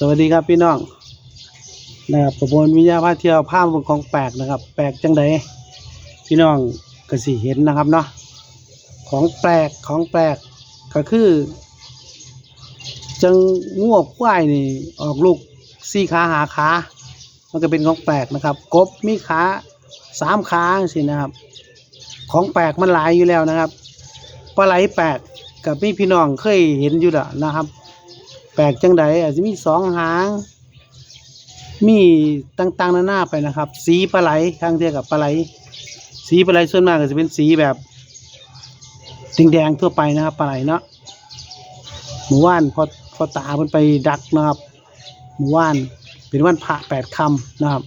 สวัสดีครับพี่น้องนะครับประมวลวิทยาพาเที่ยวภาพของแปลกนะครับ แปลกจังใดพี่น้องก็สิเห็นนะครับเนาะของแปลกของแปลกก็คือ จังงวกควายนี่ออกลูกสี่ขาหาขามันก็เป็นของแปลกนะครับ กบมีขาสามขาสินะครับ ของแปลกมันหลายอยู่แล้วนะครับปลาไหลแปลกกับพี่พี่น้องเคยเห็นอยู่แล้วนะครับ ปลกจังใดอาจจะมีสองหาง มีต่างๆนานาไปนะครับ สีปลาไหลทางเทียกับปลาไหล สีปลาไหลส่วนมากก็จะเป็นสีแบบแดงๆทั่วไปนะครับปลาไหลเนาะหมู่ว่านพอพอตาเพิ่นไปดักนะครับหมู่ว่านเป็นวันพระแปดคำนะครับ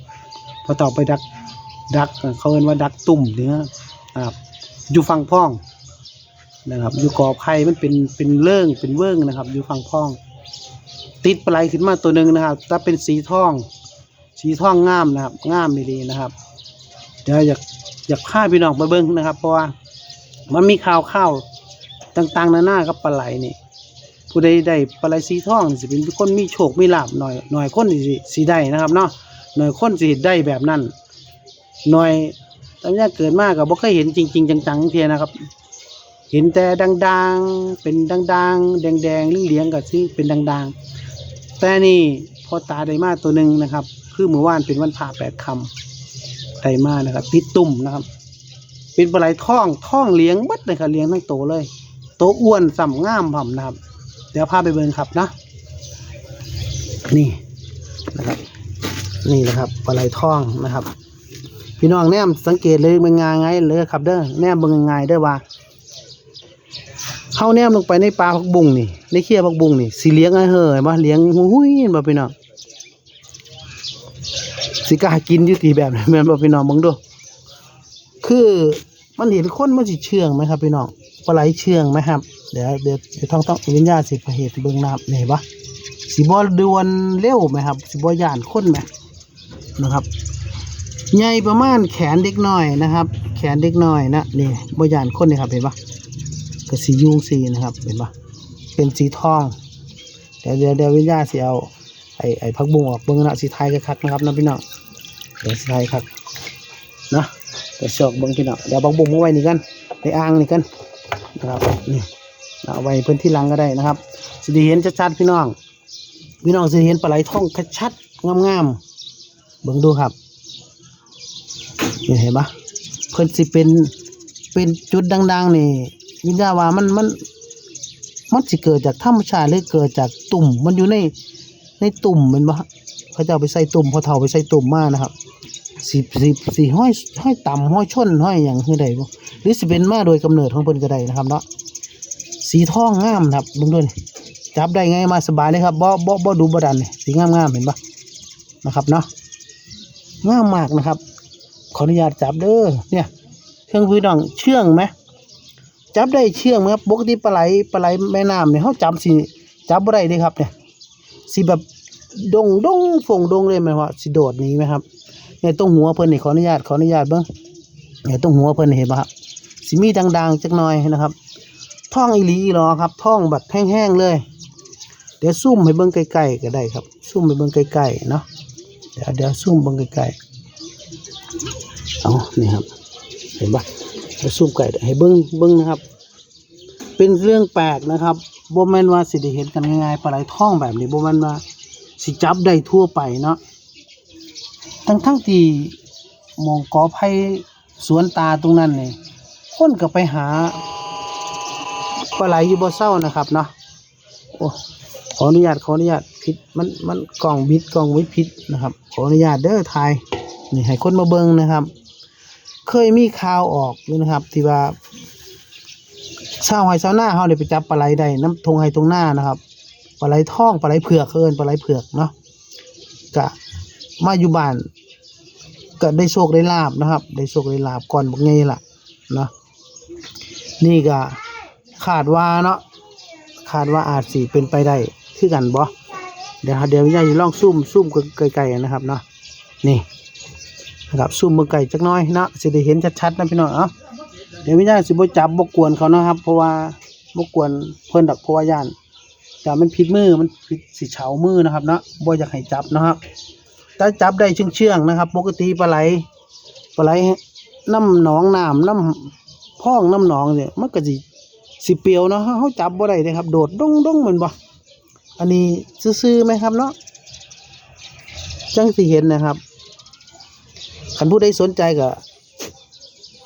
พอต่อไปดักดักเขาเรียกว่าดักตุ่มเนื้อนะครับอยู่ฝั่งพ้องนะครับ อยู่กอไผ่มันเป็นเป็นเรื่องเป็นเวิ้งนะครับ อยู่ฝั่งพ้อง ติดปลาไหลขึ้นมาตัวหนึ่งนะครับ ถ้าเป็นสีทอง สีทองงามนะครับงามดีนะครับเดี๋ยวอยากอยากพาพี่น้องไปเบิ้งนะครับ เพราะว่ามันมีข่าวข่าวต่างๆนานากับปลาไหลนี่ผู้ใดได้ปลาไหลสีทองสิเป็นคนมีโชคมีลาบหน่อยหน่อยคนสิสีได้นะครับเนาะหน่อยคนสิได้แบบนั้นหน่อยตั้งแต่เกิดมาก็บ่เคยเห็นจริง ๆ จังๆเทียนะครับ เห็นแต่ดังๆ เป็นดังๆ แดงๆเหลี้ยงๆก็ชื่อเป็นดังๆ แต่นี่พอตาได้มาตัวหนึ่งนะครับ คือเมื่อวานเป็นวันผ่าแปดคำได้มานะครับติดตุ่มนะครับ เป็นปลาไหลท่องท่องเลี้ยงบัดเลยครับเลี้ยงทั้งโตเลยโตอ้วนส่ำง่ามผมนะครับ เดี๋ยวพาไปเบิ่งครับนะ นี่นะครับ นี่นะครับปลาไหลท่องนะครับ พี่น้องแนมสังเกตเลยเป็นงาไงเลยครับเด้อแนมเบิ่งง่ายๆเด้อว่า เข้าแนมลงไปในปลาพักบุ้งนี่ในเขี้ยพักบุ้งนี่สีเลี้ยงไอ้เห่ยมาเลี้ยงหุ้ยมาพี่น้องสิกากินยู่ตีแบบนี้แม่นบ่พี่น้องเบิ่งดูคือมันเห็นคนมันสิเชื่องไหมครับพี่น้องปลาไหลเชื่องไหมครับ เดี๋ยวเดี๋ยวเดี๋ยวต้องต้องวิญญาณสิประเหตุเบิ่งน้ำนี่ปะสิบ่ดวนเร็วไหมครับ สิบ่ย่านคนไหมนะครับใหญ่ประมาณแขนเด็กน้อยนะครับ แขนเด็กน้อยนะนี่บ่ย่านคนนี่ครับเห็นปะ ก็สียุงสีนะครับเห็นปะเป็นสีทองเดี๋ยวเดี๋ยวเดี๋ยววิญญาณสีเอาไอ้ไอ้พักบุ้งออกเบิ้งนะสีไทยกันคักนะครับนะพี่น้องเดี๋ยวสีไทยคักเนะเดี๋ยวสอกเบิ้งพี่น้องเดี๋ยวพักบุ้งมาไว้นี่กันในอ่างนี่กันนะครับนี่เอาไว้พื้นที่หลังก็ได้นะครับสิได้เห็นชัดๆพี่น้องพี่น้องสิได้เห็นปลาไหลทองชัดๆงามๆเบิ้งดูครับเห็นปะเพิ่นสิเป็นเป็นจุดดัง ๆ นี่ วิญญาว่ามันมันมันสิเกิดจากธรรมชาติหรือเกิดจากตุ่ม มันอยู่ในในตุ่มมันบ่เขาจะเอาไปใส่ตุ่มพอเฒ่าไปใส่ตุ่มมานะครับสีสีสีห้อยห้อยต่ำห้อยชนห้อยอย่างคือใดบ่หรือสิเป็นมาโดยกำเนิดของเพิ่นก็ได้นะครับเนาะสีทองงามนะครับเบิ่งด้วยจับได้ไงมาสบายเลยครับบ่บ่บ่ดูบ่ดันนี่สีงามเห็นปะนะครับเนาะงามมากนะครับ ขออนุญาตจับเด้อเนี่ย เครื่องพื้นดองเชื่องไหม จับได้เชื่องไหมครับปกติปลาไหลปลาไหลแม่น้ำเนี่ยเขาจับสิจับบ่ได้เลยครับเนี่ยสิแบบดงดงฝงดงเลยไหมว่าสิโดดนี้ไหมครับเนี่ยตรงหัวเพิ่นนี่ขออนุญาตขออนุญาตเบิ้งเนี่ยตรงหัวเพิ่นเห็นปะครับสิมีดังๆจักหน่อยนะครับท่องอีหลีอีหรอครับท่องแบบแห้งๆเลย เดี๋ยวซุ่มให้เบิ้งใกล้ๆก็ได้ครับซุ่มให้เบิ้งใกล้ๆเนาะเดี๋ยวเดี๋ยวซุ่มเบิ้งใกล้ๆเอานี่ครับ เห็นปะ ให้ซูมไก่ให้เบิ้งเบิ้งนะครับ เป็นเรื่องแปลกนะครับโบแมนว่าสิได้เห็นกันง่ายๆปลาไหลท่องแบบนี้โบแมนว่าสิจับได้ทั่วไปเนาะทั้งทั้งที่มองกอไผ่สวนตาตรงนั้นนี่คนก็ไปหาปลาไหลอยู่บ่เศร้านะครับเนาะโอ้ขออนุญาตขออนุญาตผิดมันมันกล่องบิดกล่องไว้ผิดนะครับ ขออนุญาตเด้อทายนี่ให้คนมาเบิ้งนะครับ เคยมีข่าวออกอยู่นะครับ ที่ว่าชาวไฮชาวหน้าเขาเลยไปจับปลาไหลได้น้ำทงไฮทงหน้านะครับปลาไหลท่องปลาไหลเผือกเอินปลาไหลเผือกเนาะกะมาอยู่บ้านก็ได้โชคได้ลาบนะครับ ได้โชคได้ลาบก่อนบอกไงล่ะเนาะนี่ก็ขาดว่าเนาะขาดว่าอาจสิเป็นไปได้คือกันบ่เดี๋ยวเดี๋ยววิญญาณจะลองซุ่มซุ่มไกลๆนะครับเนาะนี่ นะครับซูมมือไก่จักน้อยเนาะสิได้เห็นชัดๆนะพี่น้องเอ้าเดี๋ยวไม่ได้สิบ่จับบ่กวนเขานะครับ เพราะว่าบ่กวนเพิ่อนดอกเพราะว่าย่านจับมันผิดมือมันผิดสิเฉามือนะครับเนาะบ่อยากให้จับนะครับถ้าจับได้เชื่องๆนะครับ ปกติปลาไหลปลาไหลน้ำหนองน้ำน้ำพ่องน้ำหนองเนี่ยมันก็สิสิเปียวเนาะเขาจับบ่ได้เลยครับ โดดดงดงเหมือนบ่อันนี้ซื่อๆไหมครับเนาะจังสิเห็นนะครับ คันผู้ใดสนใจก็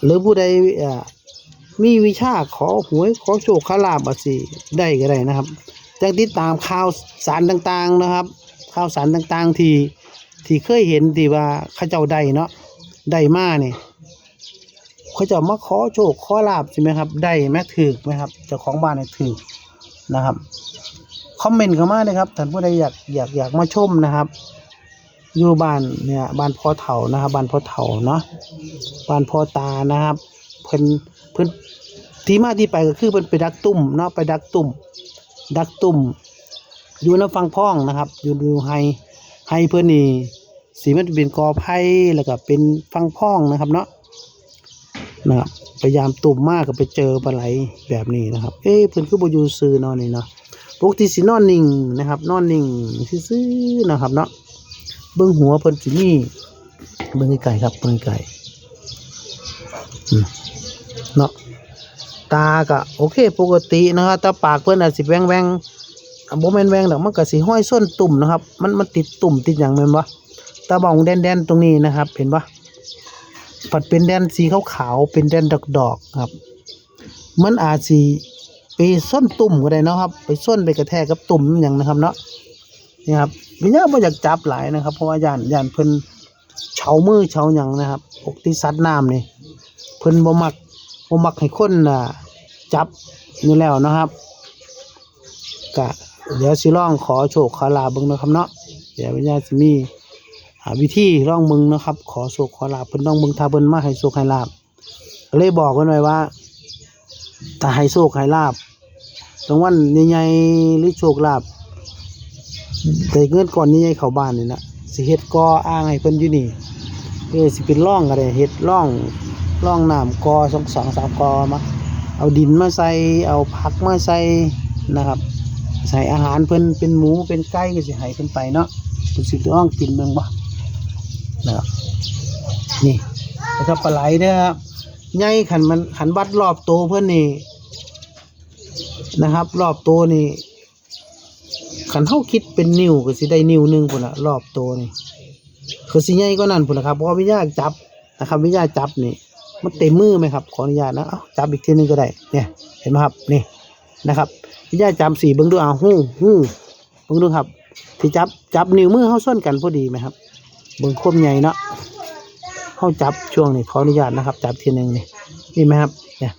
หรือผู้ใดมีวิชาขอหวยขอโชคขอลาบอะสิได้ก็ได้นะครับจังติดตามข่าวสารต่างๆนะครับ ข่าวสารต่างๆที่ที่เคยเห็นที่ว่าเขาเจ้าได้เนาะได้มาเนี่ยเขาเจ้ามาขอโชคขอลาบใช่ไหมครับ ได้ไหมถือไหมครับเจ้าของบ้านเนี่ยถือนะครับคอมเมนต์เข้ามาเลยครับท่านผู้ใดอยากอยากอยากมาชมนะครับ อยู่บ้านเนี่ยบ้านพ่อเฒ่านะครับบ้านพ่อเฒ่าเนาะบ้านพ่อตานะครับเพิ่นเพิ่นที่มาที่ไปก็คือเพิ่นไปดักตุ่มเนาะไปดักตุ่ม ดักตุ่ม อยู่ในฟังพ้องนะครับ อยู่ดูไฮไฮเพื่อนนี่สีมันเป็นกอไผ่แล้วก็เป็นฟังพ้องนะครับเนาะนะครับพยายามตุ่มมากก็ไปเจอปลาไหลแบบนี้นะครับ เอ้เพื่อนคือบอยู่ซื่อนอนนี่เนาะปกติสินอนนิ่งนะครับ นอนนิ่งซื่อนะครับเนาะ เบื้องหัวเพิ่นสิมีเบื้องไก่ครับเบื้องไก่เนาะตาก็โอเคปกตินะครับแต่ปากเพิ่นอาจสิแหวงแหวงบ่แม่นแหวงดอกมันก็สิห้อยส้นตุ่มนะครับ มันมันติดตุ่มติดหยังแม่นบ่ตาบ้องแดนๆตรงนี้นะครับ เห็นบ่ปัดเป็นแดนสีขาวๆเป็นแดนดอกๆครับ มันอาจสิไปส้นตุ่มก็ได้นะครับ ไปส้นไปกระแทกกับตุ่มหยังนะครับเนาะ นี่ครับวิญญาณบ่อยากจับหลายนะครับ เพราะว่าย่านย่านเพิ่นเฉามือเฉาหยังนะครับปกติสัตว์น้ำนี่เพิ่นบ่มักผมมักให้คนน่ะจับนี่แล้วนะครับกะเดี๋ยวสิลองขอโชคขอลาบเบิ่งนะครับเนาะเดี๋ยววิญญาณสิมีหาวิธีลองมึงนะครับ ขอโชคขอลาบเพิ่นต้องมึงถ้าเพิ่นมาให้โชคให้ลาบเลยบอกเพิ่นไว้ว่าถ้าให้โชคให้ลาบรางวัลใหญ่ๆหรือโชคลาบ แต่เงินก่อนนี้ให้เขาบ้านนี่นะสิเฮ็ดกออ้างให้เพิ่นอยู่นี่เออสิเป็นร่องก็ได้เฮ็ดร่องร่องน้ำกอสองสองสามกอมาเอาดินมาใส่เอาผักมาใส่นะครับ ใส่อาหารเพิ่นเป็นหมูเป็นไก่ก็สิให้เพิ่นไปเนาะเพิ่นสิต้องกินเมืองบ่นะครับนี่แล้วก็ปลาไหลเด้อครับใหญ่ขันมันขันวัดรอบโตวเพิ่นนี่นะครับ รอบโตวนี่ ขันเฮาคิดเป็นนิ้วก็สิได้นิ้วหนึ่งพุ่นละรอบโตวนี่คือสิใหญ่กว่านั้นพุ่นละครับเพราะวิญญาจับนะครับวิญญาจับนี่มันเต็มมือไหมครับขออนุญาตนะเอาจับอีกทีหนึงก็ได้เนี่ยเห็นไหมครับนี่นะครับวิญญาจับสี่เบิ้งดูอ่าหู้หู้เบิ้งดูครับ ที่จับจับนิ้วมือเข้าส้นกันพอดีไหมครับเบิ้งคมใหญ่เนาะเข้าจับช่วงนี้ขออนุญาตนะครับ จับทีหนึ่งนี่นี่ไหมครับเนี่ย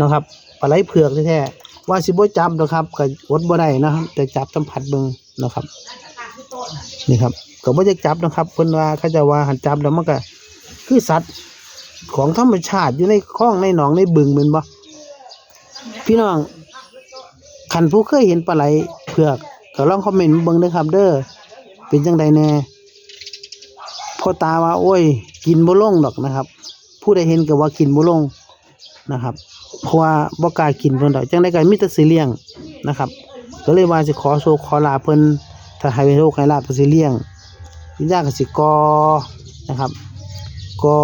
นะครับปลาไหลเผือกแท้ๆ ว่าสิบ่จับนะครับก็อดบ่ได้นะครับ แต่จับสัมผัสเบิ้งนะครับ นี่ครับก็บ่จะจับนะครับเพิ่นว่าเขาจะว่าหันจับแล้วมันก็คือสัตว์ของธรรมชาติอยู่ในคลองในหนองในบึงแมันบ่พี่น้องคันผู้เคยเห็นปลาไหลเผือกก็ลองคอมเมนต์เบิ่งเด้อครับ เด้อเป็นจังใดแน่พ่อตาว่าโอ้ย กินบ่ลงดอกนะครับ ผู้ใดเห็นก็ว่ากินบ่ลงนะครับ เพราะว่าบ่กล้ากินเพิ่นดอกจังได๋ก็มีแต่สิเลี้ยงนะครับ ก็เลยว่าสิขอโชคขอลาเพิ่นถ้าให้โชคให้ลาภก็สิเลี้ยงวิญญาณก็สิกอนะครับก็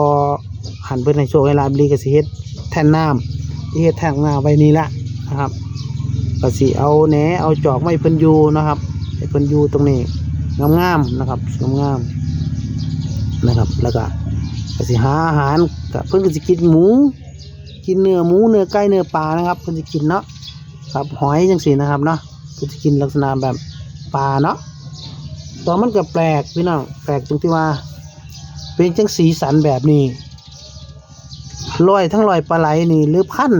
หันเพิ่นให้โชคให้ลาบดีก็สิเฮ็ดแท่นน้ำที่เฮ็ดแท่งน้ำไว้นี่ละนะครับก็สิเอาแหนเอาจอกไม้เพิ่นอยู่นะครับให้เพิ่นอยู่ตรงนี้งามๆนะครับงามๆนะครับแล้วก็ก็สิหาอาหารก็เพิ่นก็สิกินหมู กินเนื้อหมูเนื้อไก่เนื้อปลานะครับเพิ่นสิกินเนาะครับหอยจังซี่นะครับเนาะเพิ่นสิกินลักษณะแบบปลาเนาะตัวมันก็แปลกพี่น้องแปลกตรงที่ว่า เป็นจังสีสันแบบนี้ลอยทั้งลอยปลาไหลนี่หรือพัน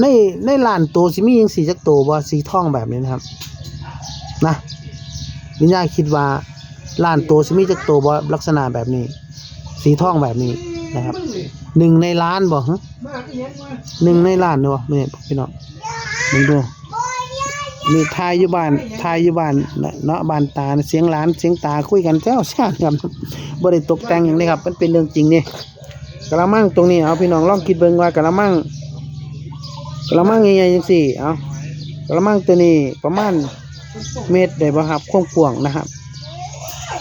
ในในลานโตสิมียังสีจักตัวบ่สีทองแบบนี้นะครับนะวิญญาณคิดว่าลานโตสิมีจักตัวบ่ลักษณะแบบนี้ สีทองแบบนี้นะครับ หนึ่งในล้านบ่ฮะหนึ่งในล้านเนาะนี่พี่น้องมึงดูมีทายอยู่บ้านทายอยู่บ้านเนาะบ้านตาเสียงหลานเสียงตาคุยกันเจ้าชาติครับบ่ได้ตกแต่งอย่างนี้ครับ มันเป็นเรื่องจริงนี่กะละมังตรงนี้เอาพี่น้องลองคิดเบิ่งว่ากะละมังกะละมังใหญ่ๆจังซี่เอากระมังตัวนี้ประมาณเมตรได้บ่ครับความกว้างนะครับ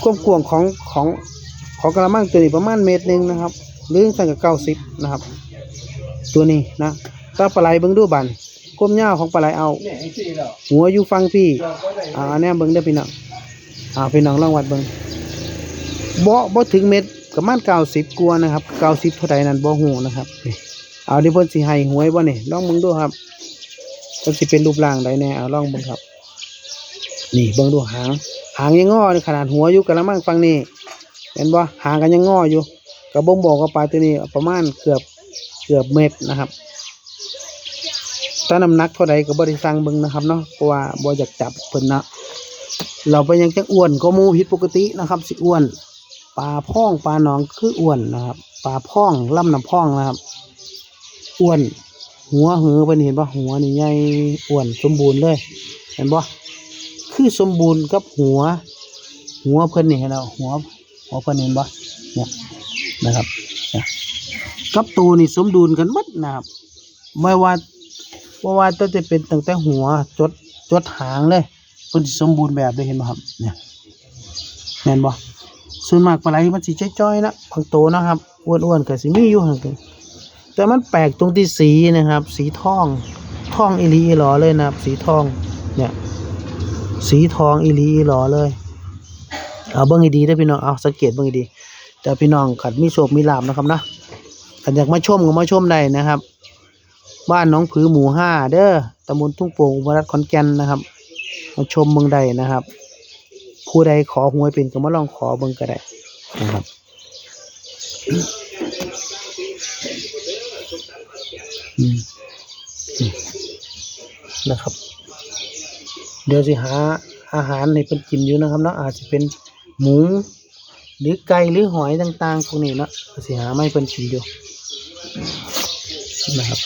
ความกว้างของของของกระมังตัวนี้ประมาณเมตรหนึ่งนะครับ หรือสั่งกับเก้าสิบนะครับ ตัวนี้นะถ้าปลาไหลเบิ่งดูบันก้มยาของปลาไหลเอา หัวอยู่ฟังพี่อ่าอันเนี้ยเบิ่งได้พี่น้องอ่าพี่น้องลองวัดเบิ่งบ่บ่ถึงเม็ดประมาณเก้าสิบกว่านะครับเก้าสิบเท่าใดนั้นบ่ฮู้นะครับนี่เอาดิเพิ่นสิให้หวยบ่เนี่ยลองเบิ่งดูครับมันสิเป็นรูปร่างใดแน่เอาลองเบิ่งครับ นี่เบิ่งดูหาง หางยังงอขนาดหัวอยู่กะละมังฟังนี่เห็นบ่หางก็ยังงออยู่ ก็บ่งบอกว่าปลาตัวนี้ประมาณเกือบเกือบเม็ดนะครับถ้าน้ำหนักเท่าใดก็บ่ได้สั่งเบิ่งนะครับเนาะเพราะว่าบ่อยากจับเพิ่นนะเราไปยังจังอ้วนก็มูผิดปกตินะครับ สิอ้วน ปลาพ่องปลาหนองคืออ้วนนะครับปลาพ่องล่ำน้ำพ่องนะครับ อ้วน หัวเหอเพิ่นเห็นบ่หัวนี่ใหญ่อ้วนสมบูรณ์เลย เห็นบ่คือสมบูรณ์กับหัว หัวเพิ่นนี่เห็นแล้วหัวหัวเพิ่นเห็นบ่เนี่ย นะครับกับตูนี่สมดุลกันหมดนะครับไม่ว่าเพราว่าต้องจะเป็นตั้งแต่หัวจดจดหางเลยเพิ่นสมบูรณ์แบบได้เห็นบ่ครับเนี่ยแม่นบ่ส่วนมากปลาไหลมันสิจ้อยๆนะบางโตนะครับอ้วนๆก็สิมีอยู่หั่นกันแต่มันแปลกตรงที่สีนะครับ สีทองทองอีหลีอีหลอเลยนะครับ สีทองเนี่ยสีทองอีหลีอีหลอเลยเอาเบิ่งดีเด้พี่น้องเอาสังเกตเบิ่งดี แต่พี่น้องขัดมีโชคมีลาบนะครับนะขันอยากมาชมก็มาชมได้นะครับ บ้านน้องผือหมู่ห้าเด้อตำบลทุ่งโป่งอุบลรัตน์ขอนแก่นนะครับ มาชมเมืองใดนะครับ ผู้ใดขอหวยเป็นก็มาลองขอเบิ่งก็ได้นะครับนะครับ เดี๋ยวสิหาอาหารให้เพิ่นกินอยู่นะครับเนาะอาจจะเป็นหมู หรือไก่หรือหอยต่างๆพวกนี้เนาะสิหาไม่เพิ่นกินอยู่นะครับ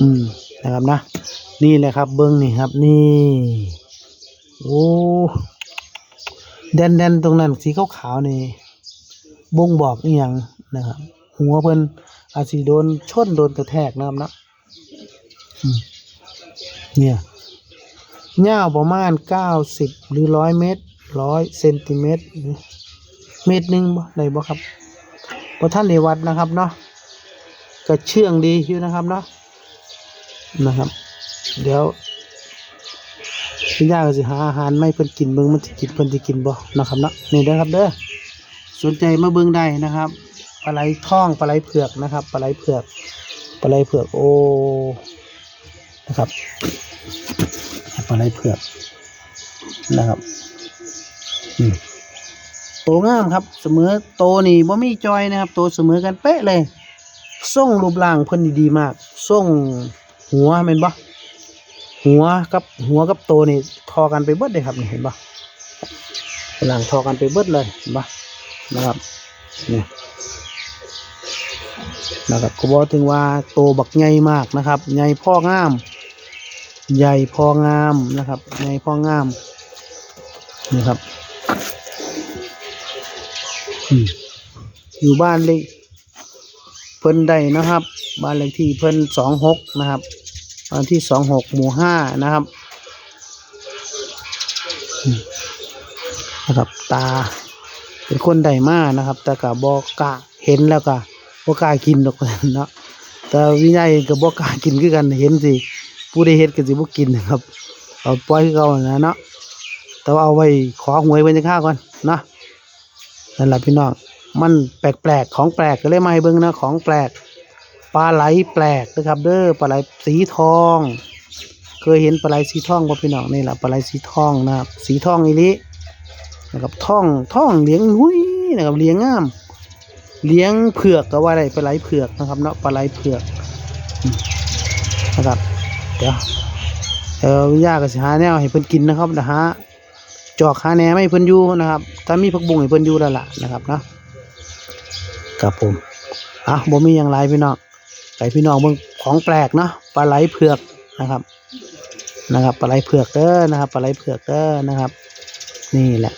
อืมนะครับนะ นี่แหละครับเบิ้งนี่ครับ นี่โอ้แดนแดนๆตรงนั้นสีขาวๆนี่บ่งบอกอีหยังนะครับหัวเพิ่นอาจสิโดนชนโดนกระแทกนะครับเนาะเนี่ย ยาวประมาณเก้าสิบหรือร้อยเมตรร้อยเซนติเมตรเมตรหนึ่งได้บ่ครับพอท่านเรวัดนะครับเนาะก็เชื่องดีอยู่นะครับเนาะนะครับ เดี๋ยวพี่ย่าก็สิหาอาหารไม่เพิ่นกินเบิ่งมันสิกินเพิ่นสิกินบ่นะครับเนาะนี่เด้อครับเด้อสนใจมาเบิ่งได้นะครับปลาไหลท่องปลาไหลเผือกนะครับปลาไหลเผือกปลาไหลเผือกโอ้นะครับ ปลาไหลเผือกนะครับโตงามครับ เสมอโตนี่บ่มีจอยนะครับ โตเสมอกันเป๊ะเลยส่งรูปร่างเพิ่นดีๆมากส่งหัวแม่นบ่หัวกับหัวกับโตนี่ทอกันไปเบิดเลยครับนี่เห็นบ่หลังทอกันไปเบิดเลยเห็นบ่นะครับนี่นะครับก็บอกถึงว่าโตบักใหญ่มากนะครับใหญ่พ่องาม ใหญ่พองามนะครับใหญ่พองามนี่ครับอยู่บ้านเลยเพิ่นได้นะครับ บ้านเลขที่เพิ่นสองหกนะครับบ้านที่สองหกหมู่ห้านะครับนะครับตาเป็นคนใดมานะครับ แต่กับบอกล้าเห็นแล้วก็บอกากินดอกเนาะแต่วินัยกับบอกากินคือกันเห็นสิ ผู้ใดเฮ็ดก็สิบ่กินนะครับเอาปล่อยเขานะเนาะแต่ว่าเอาไว้ขอหวยไว้ในข้าก่อนเนาะนั่นแหละพี่น้องมันแปลกๆของแปลกก็เลยมาให้เบิ่งนะของแปลกปลาไหลแปลกนะครับ เด้อปลาไหลสีทอง เคยเห็นปลาไหลสีทองบ่พี่น้องนี่แหละปลาไหลสีทองนะครับสีทองอีลินะครับทองทองเลี้ยงหุ้ยนะครับเลี้ยงงาม เลี้ยงเผือกก็ว่าได้ปลาไหลเผือกนะครับเนาะปลาไหลเผือกนะครับ เดี๋ยวเออย่าก็สิหาแนวให้เพิ่นกินนะครับนะฮะจอกหาแหนไม่เพิ่นอยู่นะครับ ถ้ามีผักบุ้งให้เพิ่นอยู่แล้วล่ะนะครับเนาะครับผมอะบ่มีอย่างไรพี่น้องไก่พี่น้องเบิ่งของแปลกเนาะปลาไหลเผือกนะครับ นะครับปลาไหลเผือกเด้อนะครับปลาไหลเผือกเด้อนะครับ นี่แหละ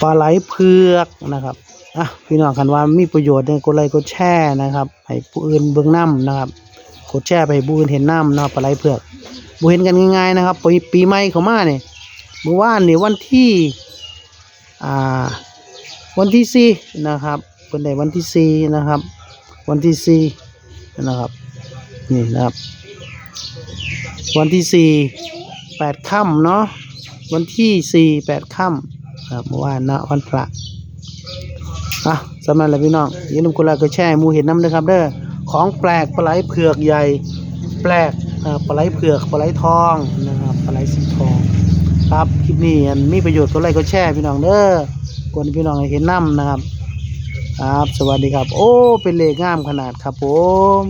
ปลาไหลเผือกนะครับอะพี่น้องคันว่ามีประโยชน์เนี่ยกดไลค์กดแชร์นะครับ ให้ผู้อื่นเบิ่งนํนะครับ กดแชร์ไปให้ผู้อื่นเห็นนํนะครับปลาไหลเผือกบ่เห็นกันง่ายๆนะครับปีปีใหม่เขามาเนี่ยเมื่อวานเนี่วันที่อ่าวันที่สี่นะครับเพิ่นได้วันที่สี่นะครับ วันที่สี่นะครับนี่นะครับ วันที่สี่แปดค่ำเนาะวันที่สี่แปดค่ำครับเมื่อวานนะวันพระอะสำหรับแล้วพี่น้องอย่าลืมกดไลค์กดแชร์มูเห็นน้ำนะครับเด้อ ของแปลกปลาไหลเผือกใหญ่ แปลกปลาไหลเผือกปลาไหลทองนะครับปลาไหลสีทองครับคลิปนี้อันมีประโยชน์ก็ไลค์ก็แชร์พี่น้องเด้อกดให้พี่น้องให้เห็นน้ำนะครับ ครับ สวัสดีครับ โอ้ เป็นเลขงามขนาดครับผม